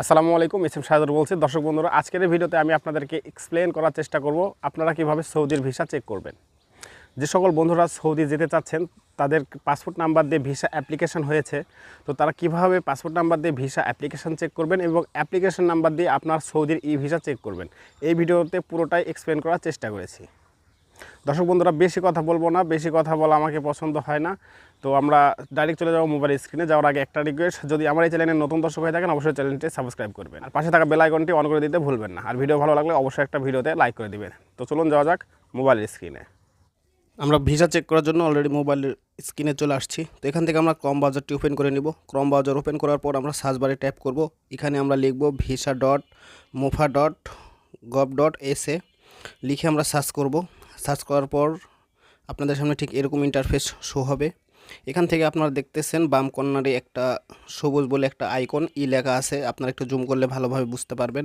আসসালামু আলাইকুম, S M শাহাদুর বলছি। দর্শক বন্ধুরা, আজকের ভিডিওতে আমি আপনাদেরকে এক্সপ্লেন করার চেষ্টা করব, আপনারা কীভাবে সৌদির ভিসা চেক করবেন। যে সকল বন্ধুরা সৌদি যেতে চাচ্ছেন, তাদের পাসপোর্ট নাম্বার দিয়ে ভিসা অ্যাপ্লিকেশন হয়েছে, তো তারা কীভাবে পাসপোর্ট নাম্বার দিয়ে ভিসা অ্যাপ্লিকেশন চেক করবেন এবং অ্যাপ্লিকেশন নাম্বার দিয়ে আপনার সৌদির ই ভিসা চেক করবেন। এই ভিডিওতে পুরোটাই এক্সপ্লেন করার চেষ্টা করেছি। দর্শক বন্ধুরা, বেশি কথা বলব না, বেশি কথা বলা আমাকে পছন্দ হয় না। তো আমরা ডাইরেক্ট চলে যাব মোবাইল স্ক্রিনে যাওয়ার আগে একটা রিকোয়েস্ট যদি আমার এই চ্যানেলে নতুন দর্শক হয়ে থাকেন, অবশ্যই চ্যানেলটি সাবস্ক্রাইব করবেন। আর পাশে থাকা বেল আইকনটি অন করে দিতে ভুলবেন না। আর ভিডিও ভালো লাগলে অবশ্যই একটা ভিডিওতে লাইক করে দিবেন। তো চলুন যাওয়া যাক মোবাইল স্ক্রিনে আমরা ভিসা চেক করার জন্য অলরেডি মোবাইল স্ক্রিনে চলে আসছি। তো এখান থেকে আমরা ক্রম বাজারটি ওপেন করে নিব। ক্রম বাজার ওপেন করার পর আমরা সার্চ বারে ট্যাপ করব। এখানে আমরা লিখব visa dot mofa dot gov dot S A লিখে আমরা সার্চ করব। সার্চ করার পর আপনাদের সামনে ঠিক এরকম ইন্টারফেস শো হবে। এখান থেকে আপনারা দেখতেছেন বাম কর্নারে একটা সবুজ বলে একটা আইকন, ই লেখা আছে, আপনারা একটু জুম করলে ভালোভাবে বুঝতে পারবেন।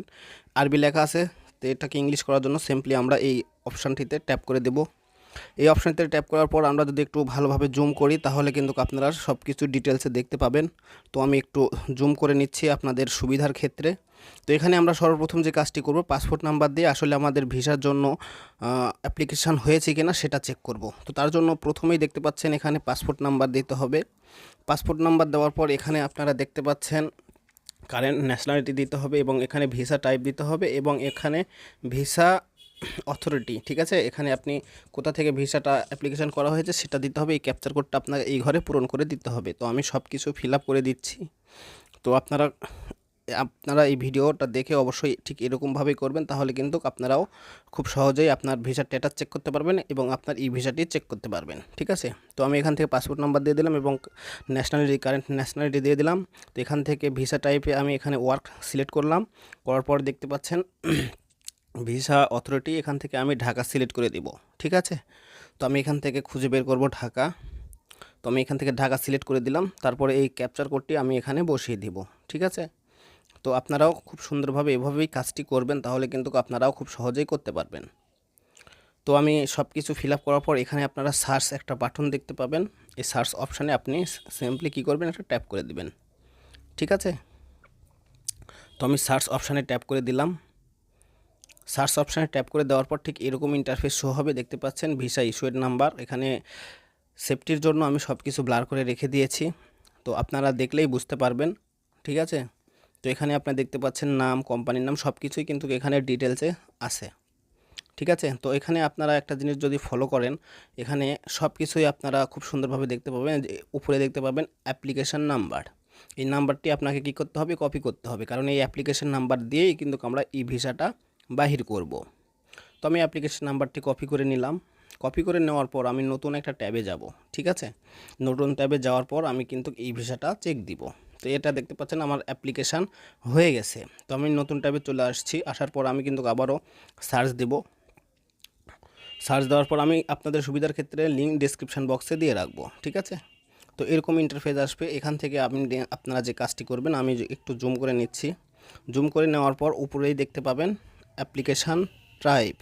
আরবি লেখা আছে, তো এটাকে ইংলিশ করার জন্য সিম্পলি আমরা এই অপশানটিতে ট্যাপ করে দেব। এই অপশানটিতে ট্যাপ করার পর আমরা যদি একটু ভালোভাবে জুম করি, তাহলে কিন্তু আপনারা সব কিছু ডিটেলসে দেখতে পাবেন। তো আমি একটু জুম করে নিচ্ছি আপনাদের সুবিধার ক্ষেত্রে। তো এখানে আমরা সর্বপ্রথম যে কাজটি করব পাসপোর্ট নাম্বার দিয়ে আসলে আমাদের ভিসার জন্য অ্যাপ্লিকেশান হয়েছে কিনা সেটা চেক করব। তো তার জন্য প্রথমেই দেখতে পাচ্ছেন এখানে পাসপোর্ট নাম্বার দিতে হবে। পাসপোর্ট নাম্বার দেওয়ার পর এখানে আপনারা দেখতে পাচ্ছেন কারেন্ট ন্যাশনালিটি দিতে হবে এবং এখানে ভিসা টাইপ দিতে হবে এবং এখানে ভিসা অথরিটি ঠিক আছে? এখানে আপনি কোথা থেকে ভিসাটা অ্যাপ্লিকেশন করা হয়েছে সেটা দিতে হবে, এই ক্যাপচার কোডটা আপনাকে এই ঘরে পূরণ করে দিতে হবে। তো আমি সব কিছু ফিল করে দিচ্ছি। তো আপনারা আপনারা এই ভিডিওটা দেখে অবশ্যই ঠিক এরকমভাবেই করবেন, তাহলে কিন্তু আপনারাও খুব সহজেই আপনার ভিসার স্ট্যাটাস চেক করতে পারবেন এবং আপনার ই ভিসাটি চেক করতে পারবেন, ঠিক আছে? তো আমি এখান থেকে পাসপোর্ট নাম্বার দিয়ে দিলাম এবং ন্যাশনালিটি কারেন্ট ন্যাশনালিটি দিয়ে দিলাম। তো এখান থেকে ভিসা টাইপে আমি এখানে ওয়ার্ক সিলেক্ট করলাম। করার পর দেখতে পাচ্ছেন ভিসা অথরিটি এখান থেকে আমি ঢাকা সিলেক্ট করে দিব, ঠিক আছে? তো আমি এখান থেকে খুঁজে বের করব ঢাকা। তো আমি এখান থেকে ঢাকা সিলেক্ট করে দিলাম, তারপরে এই ক্যাপচার কোডটি আমি এখানে বসিয়ে দিব, ঠিক আছে? তো আপনারাও খুব সুন্দরভাবে এভাবেই কাজটি করবেন, তাহলে কিন্তু আপনারাও খুব সহজেই করতে পারবেন। তো আমি সব কিছু ফিল আপ করার পর এখানে আপনারা সার্চ একটা বাটন দেখতে পাবেন। এই সার্চ অপশানে আপনি সিম্পলি কী করবেন? একটা ট্যাপ করে দিবেন, ঠিক আছে? তো আমি সার্চ অপশানে ট্যাপ করে দিলাম। সার্চ অপশানে ট্যাপ করে দেওয়ার পর ঠিক এরকম ইন্টারফেস শো হবে। দেখতে পাচ্ছেন ভিসা ইস্যুয়ের নাম্বার এখানে সেফটির জন্য আমি সব কিছু ব্লার করে রেখে দিয়েছি। তো আপনারা দেখলেই বুঝতে পারবেন, ঠিক আছে? তো এখানে আপনারা দেখতে পাচ্ছেন নাম কোম্পানির নাম সব কিছুই কিন্তু এখানে ডিটেলসে আছে, ঠিক আছে? তো এখানে আপনারা একটা জিনিস যদি ফলো করেন, এখানে সব কিছুই আপনারা খুব সুন্দরভাবে দেখতে পাবেন। উপরে দেখতে পাবেন অ্যাপ্লিকেশান নাম্বার এই নাম্বারটি আপনাকে কি করতে হবে? কপি করতে হবে। কারণ এই অ্যাপ্লিকেশান নাম্বার দিয়েই কিন্তু আমরা ই ভিসাটা বাহির করব। তো আমি অ্যাপ্লিকেশন নাম্বারটি কপি করে নিলাম। কপি করে নেওয়ার পর আমি নতুন একটা ট্যাবে যাব, ঠিক আছে? নতুন ট্যাবে যাওয়ার পর আমি কিন্তু এই ভিসাটা চেক দিব। তো এটা দেখতে পাচ্ছেন আমার অ্যাপ্লিকেশান হয়ে গেছে। তো আমি নতুন ট্যাবে চলে আসছি। আসার পর আমি কিন্তু আবারও সার্চ দেব। সার্চ দেওয়ার পর আমি আপনাদের সুবিধার ক্ষেত্রে লিঙ্ক ডিসক্রিপশান বক্সে দিয়ে রাখব, ঠিক আছে? তো এরকম ইন্টারফেস আসবে। এখান থেকে আপনি আপনারা যে কাজটি করবেন, আমি একটু জুম করে নিচ্ছি। জুম করে নেওয়ার পর উপরেই দেখতে পাবেন অ্যাপ্লিকেশান টাইপ।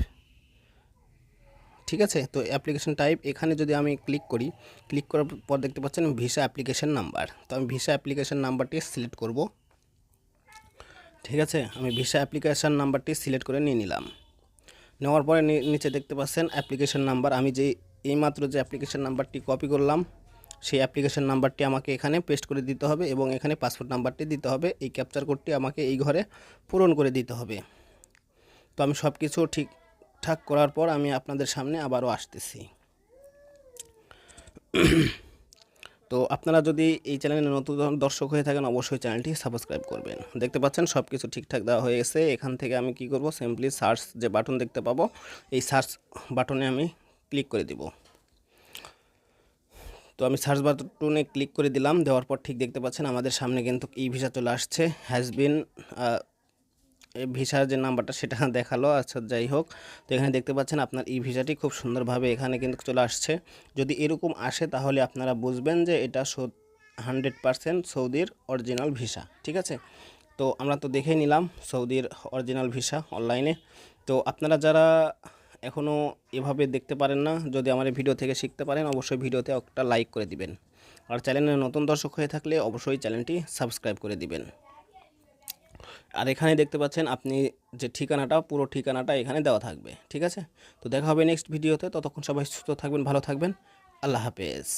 ঠিক আছে? তো অ্যাপ্লিকেশন টাইপ, এখানে যদি আমি ক্লিক করি, ক্লিক করার পর দেখতে পাচ্ছেন ভিসা অ্যাপ্লিকেশান নাম্বার। তো আমি ভিসা অ্যাপ্লিকেশান নাম্বারটি সিলেক্ট করব। ঠিক আছে? আমি ভিসা অ্যাপ্লিকেশান নাম্বারটি সিলেক্ট করে নিয়ে নিলাম। নেওয়ার পরে নিচে দেখতে পাচ্ছেন অ্যাপ্লিকেশান নাম্বার। আমি যে এইমাত্র যে অ্যাপ্লিকেশান নাম্বারটি কপি করলাম, সেই অ্যাপ্লিকেশান নাম্বারটি আমাকে এখানে পেস্ট করে দিতে হবে এবং এখানে পাসপোর্ট নাম্বারটি দিতে হবে। এই ক্যাপচার কোডটি আমাকে এই ঘরে পূরণ করে দিতে হবে। তো আমি সব কিছু ঠিকঠাক করার পর আমি আপনাদের সামনে আবারও আসতেছি। তো আপনারা যদি এই চ্যানেলে নতুন দর্শক হয়ে থাকেন, অবশ্যই চ্যানেলটি সাবস্ক্রাইব করবেন। দেখতে পাচ্ছেন সব কিছু ঠিকঠাক দেওয়া হয়ে গেছে। এখান থেকে আমি কি করব? সিম্পলি সার্চ যে বাটন দেখতে পাবো, এই সার্চ বাটনে আমি ক্লিক করে দিব। তো আমি সার্চ বাটনে ক্লিক করে দিলাম। দেওয়ার পর ঠিক দেখতে পাচ্ছেন, আমাদের সামনে কিন্তু ই ভিসা চলে আসছে। হ্যাজ বিন ভিসার যে নাম্বারটা সেটা দেখাল আচ্ছা যাই হোক। তো এখানে দেখতে পাচ্ছেন আপনার ই ভিসাটি খুব সুন্দরভাবে এখানে কিন্তু চলে আসছে। যদি এরকম আসে তাহলে আপনারা বুঝবেন যে এটা হান্ড্রেড পারসেন্ট সৌদির অরিজিনাল ভিসা, ঠিক আছে? তো আমরা তো দেখেই নিলাম সৌদির অরিজিনাল ভিসা অনলাইনে। তো আপনারা যারা এখনও এভাবে দেখতে পারেন না, যদি আমার ভিডিও থেকে শিখতে পারেন, অবশ্যই ভিডিওতে একটা লাইক করে দিবেন। আর চ্যানেলে নতুন দর্শক হয়ে থাকলে অবশ্যই চ্যানেলটি সাবস্ক্রাইব করে দিবেন। আর এখানে দেখতে পাচ্ছেন আপনি যে ঠিকানাটা, পুরো ঠিকানাটা এখানে দেওয়া থাকবে, ঠিক আছে? তো দেখা হবে নেক্সট ভিডিওতে ততক্ষণ সবাই সুস্থ থাকবেন, ভালো থাকবেন। আল্লাহ হাফেজ।